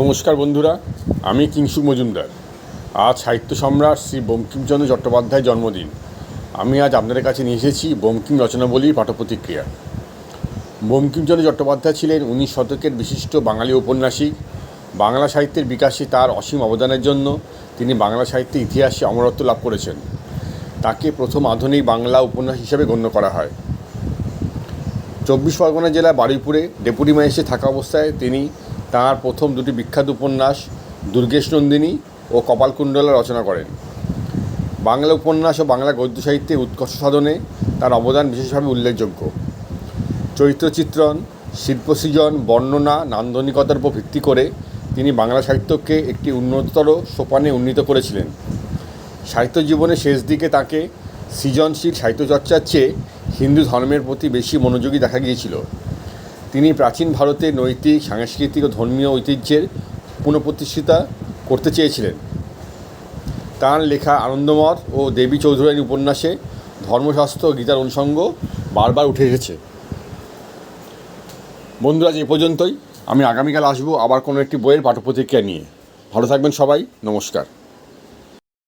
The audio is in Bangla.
নমস্কার বন্ধুরা, আমি কিংসু মজুমদার। আজ সাহিত্য সম্রাট শ্রী বঙ্কিমচন্দ্র চট্টোপাধ্যায়ের জন্মদিন। আমি আজ আপনাদের কাছে নিয়ে এসেছি বঙ্কিম রচনাবলীর পাঠপ্রতিক্রিয়া। বঙ্কিমচন্দ্র চট্টোপাধ্যায় ছিলেন উনিশ শতকের বিশিষ্ট বাঙালি ঔপন্যাসিক। বাংলা সাহিত্যের বিকাশে তার অসীম অবদানের জন্য তিনি বাংলা সাহিত্যের ইতিহাসে অমরত্ব লাভ করেছেন। তাকে প্রথম আধুনিক বাংলা উপন্যাস হিসেবে গণ্য করা হয়। চব্বিশ পরগনা জেলার বারুইপুরে ডেপুটি ম্যাজিস্ট্রেট থাকা অবস্থায় তিনি তাঁর প্রথম দুটি বিখ্যাত উপন্যাস দুর্গেশ নন্দিনী ও কপালকুণ্ডলা রচনা করেন। বাংলা উপন্যাস ও বাংলা গদ্য সাহিত্যের উৎকর্ষ সাধনে তার অবদান বিশেষভাবে উল্লেখযোগ্য। চরিত্রচিত্রণ, শিল্পসৃজন, বর্ণনা, নান্দনিকতার উপর ভিত্তি করে তিনি বাংলা সাহিত্যকে একটি উন্নততর সোপানে উন্নীত করেছিলেন। সাহিত্য জীবনের শেষ দিকে তাকে সৃজনশীল সাহিত্যচর্চার চেয়ে হিন্দু ধর্মের প্রতি বেশি মনোযোগী দেখা গিয়েছিল। তিনি প্রাচীন ভারতের নৈতিক, সাংস্কৃতিক ও ধর্মীয় ঐতিহ্যের পুনঃপ্রতিষ্ঠিতা করতে চেয়েছিলেন। তাঁর লেখা আনন্দমঠ ও দেবী চৌধুরানী উপন্যাসে ধর্মশাস্ত্র গীতার অনুষঙ্গ বারবার উঠে এসেছে। বন্ধুরা এ পর্যন্তই। আমি আগামীকাল আসব আবার কোনো একটি বইয়ের পাঠ্যপ্রতিক্রিয়া নিয়ে। ভালো থাকবেন সবাই। নমস্কার।